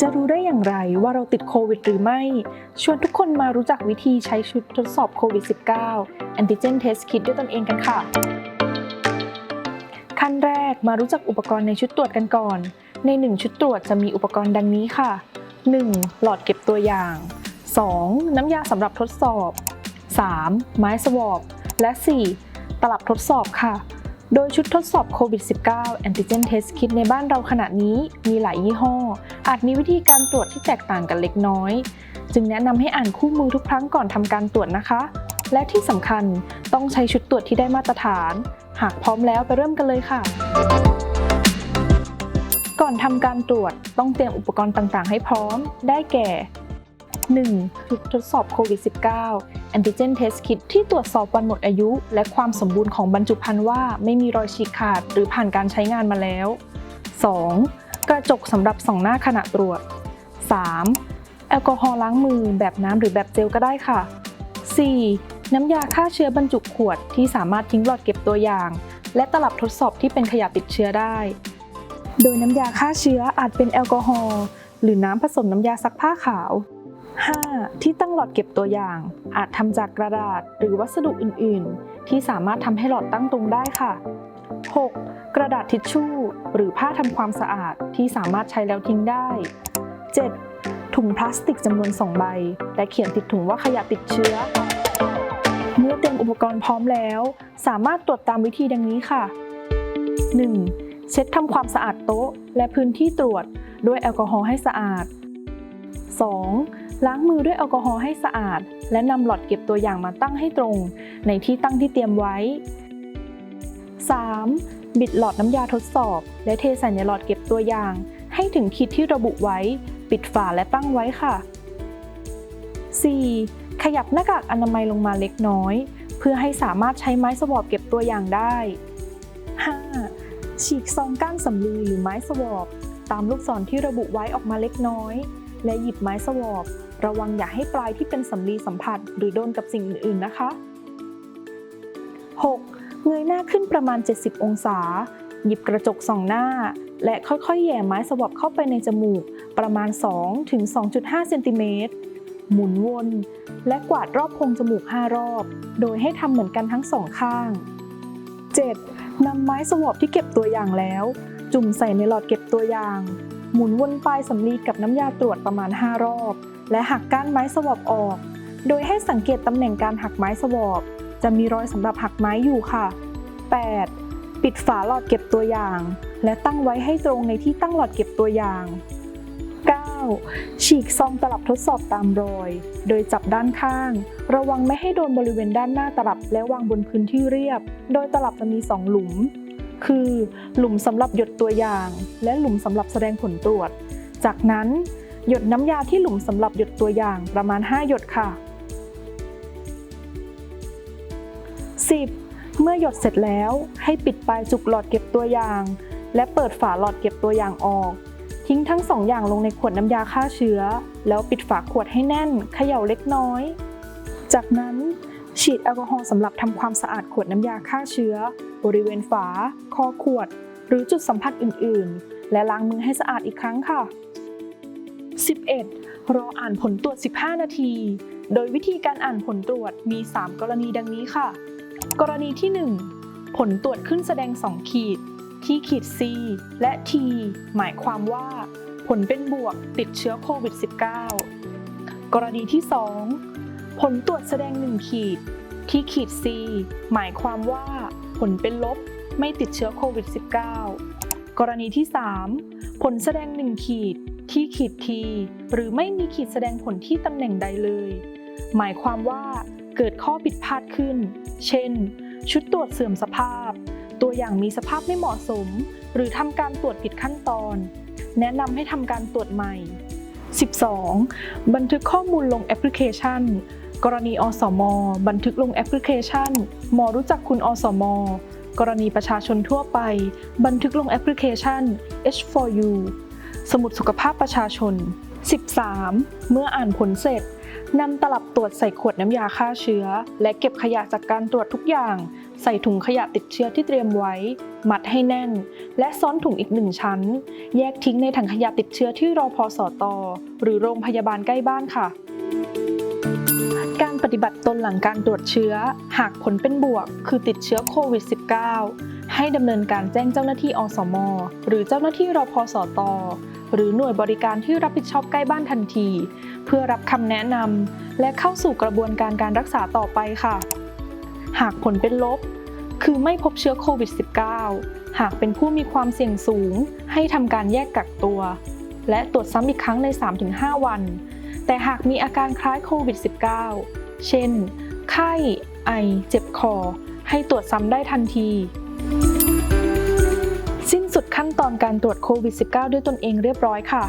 จะรู้ได้อย่างไรว่าเราติดโควิดหรือไม่ ชวนทุกคนมารู้จักวิธีใช้ชุดทดสอบโควิด -19 Antigen Test Kit ด้วยตนเองกันค่ะ ขั้นแรกมารู้จักอุปกรณ์ในชุดตรวจกันก่อน ใน 1 ชุดตรวจจะมีอุปกรณ์ดังนี้ค่ะ 1. หลอดเก็บตัวอย่าง 2. น้ำยาสำหรับทดสอบ 3. ไม้สวอปและ 4. ตลับทดสอบค่ะ โดยชุดทดสอบโควิด -19 Antigen Test Kit ในบ้านเราขณะนี้มีหลายยี่ห้อ อาจมีวิธีการตรวจที่แตกต่างกันเล็กน้อย จึงแนะนำให้อ่านคู่มือทุกครั้งก่อนทำการตรวจนะคะ และที่สำคัญต้องใช้ชุดตรวจที่ได้มาตรฐาน หากพร้อมแล้วไปเริ่มกันเลยค่ะ ก่อนทำการตรวจต้องเตรียมอุปกรณ์ต่างๆ ให้พร้อม ได้แก่ 1. ชุดทดสอบโควิด -19 Antigen Test Kit ที่ตรวจสอบวันหมดอายุ และความสมบูรณ์ของบรรจุภัณฑ์ว่าไม่มีรอยฉีกขาดหรือผ่านการใช้งานมาแล้ว 2. กระจกสำหรับส่องหน้าขณะตรวจ 3. แอลกอฮอล์ล้างมือแบบน้ำหรือแบบเจลก็ได้ค่ะ 4. น้ำยาฆ่าเชื้อบรรจุขวดที่สามารถทิ้งหลอดเก็บตัวอย่าง และตลับทดสอบที่เป็นขยะติดเชื้อได้ โดยน้ำยาฆ่าเชื้ออาจเป็นแอลกอฮอล์หรือน้ำผสมน้ำยาซักผ้าขาว 5. ที่ตั้งหลอดเก็บตัวอย่าง อาจทำจากกระดาษหรือวัสดุอื่น ๆ ที่สามารถทำให้หลอดตั้งตรงได้ค่ะ 6. กระดาษทิชชู่ หรือผ้าทำความสะอาดที่สามารถใช้แล้วทิ้งได้ 7. ถุงพลาสติกจำนวน 2 ใบ และเขียนติดถุงว่าขยะติดเชื้อ เมื่อเตรียมอุปกรณ์พร้อมแล้ว สามารถตรวจตามวิธีดังนี้ค่ะ 1. เช็ดทำความสะอาดโต๊ะ และพื้นที่ตรวจด้วยแอลกอฮอล์ให้สะอาด 2. ล้างมือด้วยแอลกอฮอล์ให้สะอาด และนำหลอดเก็บตัวอย่างมาตั้งให้ตรง ในที่ตั้งที่เตรียมไว้ 3. บิดหลอดน้ำยาทดสอบ และเทใส่ในหลอดเก็บตัวอย่าง ให้ถึงขีดที่ระบุไว้ ปิดฝาและตั้งไว้ค่ะ 4. ขยับหน้ากากอนามัยลงมาเล็กน้อย เพื่อให้สามารถใช้ไม้สวอปเก็บตัวอย่างได้ 5. ฉีกซองก้านสำลีหรือไม้สวอปตามลูกศรที่ระบุไว้ออกมาเล็กน้อย และหยิบไม้สวอประวังอย่าให้ปลายที่เป็นสำลีสัมผัสหรือโดนกับสิ่งอื่นๆนะคะ 6. เงยหน้าขึ้นประมาณ 70 องศา หยิบกระจกส่องหน้า และค่อยๆแหย่ไม้สวอปเข้าไปในจมูก ประมาณ 2 ถึง 2.5 เซนติเมตร หมุนวน และกวาดรอบโพรงจมูก 5 รอบ โดยให้ทำเหมือนกันทั้งสองข้าง 7. นำไม้สวอปที่เก็บตัวอย่างแล้ว จุ่มใส่ในหลอดเก็บตัวอย่าง หมุนวนปลายสำลีกับน้ำยาตรวจประมาณ 5 รอบ และหักก้านไม้สวอปออก โดยให้สังเกตตำแหน่งการหักไม้สวอปจะมีรอยสำหรับหักไม้อยู่ค่ะ 8. ปิดฝาหลอดเก็บตัวอย่าง และตั้งไว้ให้ตรงในที่ตั้งหลอดเก็บตัวอย่าง 9. ฉีกซองตลับทดสอบตามรอย โดยจับด้านข้าง ระวังไม่ให้โดนบริเวณด้านหน้าตลับและวางบนพื้นที่เรียบ โดยตลับจะมี 2 หลุม คือ หลุมสำหรับหยดตัวอย่าง และหลุมสำหรับแสดงผลตรวจ จากนั้นหยดน้ำยาที่หลุมสำหรับหยดตัวอย่างประมาณ 5 หยดค่ะ 10. เมื่อหยดเสร็จแล้วให้ปิดปลายจุกหลอดเก็บตัวอย่าง และเปิดฝาหลอดเก็บตัวอย่างออก ทิ้งทั้งสองอย่างลงในขวดน้ำยาฆ่าเชื้อ แล้วปิดฝาขวดให้แน่นเขย่าเล็กน้อย จากนั้น ฉีดแอลกอฮอล์สำหรับทำความสะอาดขวดน้ำยาฆ่าเชื้อ บริเวณฝา คอขวด หรือจุดสัมผัสอื่น ๆ และล้างมือให้สะอาดอีกครั้งค่ะ 11. รออ่านผลตรวจ 15 นาที โดยวิธีการอ่านผลตรวจมี 3 กรณีดังนี้ค่ะ กรณีที่ 1 ผลตรวจขึ้นแสดง 2 ขีด ที่ขีด C และ T หมายความว่า ผลเป็นบวกติดเชื้อโควิด -19 กรณีที่ 2 ผลตรวจแสดง1ขีด ที่ขีด C หมายความว่าผลเป็นลบไม่ติดเชื้อโควิด -19 กรณีที่ 3 ผลแสดง1ขีด ที่ขีด T หรือไม่มีขีดแสดงผลที่ตำแหน่งใดเลย หมายความว่าเกิดข้อผิดพลาดขึ้น เช่น ชุดตรวจเสื่อมสภาพ ตัวอย่างมีสภาพไม่เหมาะสม หรือทำการตรวจผิดขั้นตอน แนะนำให้ทำการตรวจใหม่ 12. บันทึกข้อมูลลงแอปพลิเคชัน กรณีอสม บันทึกลงแอปพลิเคชัน หมอรู้จักคุณอสม กรณีประชาชนทั่วไป บันทึกลงแอปพลิเคชัน H4U สมุดสุขภาพประชาชน 13. เมื่ออ่านผลเสร็จนำตลับตรวจใส่ขวดน้ำยาฆ่าเชื้อ และเก็บขยะจากการตรวจทุกอย่าง ใส่ถุงขยะติดเชื้อที่เตรียมไว้ มัดให้แน่น และซ้อนถุงอีกหนึ่งชั้น แยกทิ้งในถังขยะติดเชื้อที่รอพอสอตอหรือโรงพยาบาลใกล้บ้านค่ะ ฏิบัติตนหลังการตรวจเชื้อ หากผลเป็นบวก คือติดเชื้อโควิด -19 ให้ดำเนินการแจ้งเจ้าหน้าที่อสม หรือเจ้าหน้าที่รพสต หรือหน่วยบริการที่รับผิดชอบใกล้บ้านทันที เพื่อรับคำแนะนำและเข้าสู่กระบวนการการรักษาต่อไปค่ะ หากผลเป็นลบ คือไม่พบเชื้อโควิด -19 หากเป็นผู้มีความเสี่ยงสูง ให้ทำการแยกกักตัว และตรวจซ้ำอีกครั้งใน 3-5 วันแต่หากมีอาการคล้ายโควิด -19 เช่น ไข้ ไอ เจ็บคอ ให้ตรวจซ้ำได้ทันที สิ้นสุดขั้นตอนการตรวจโควิด -19 ด้วยตนเองเรียบร้อยค่ะ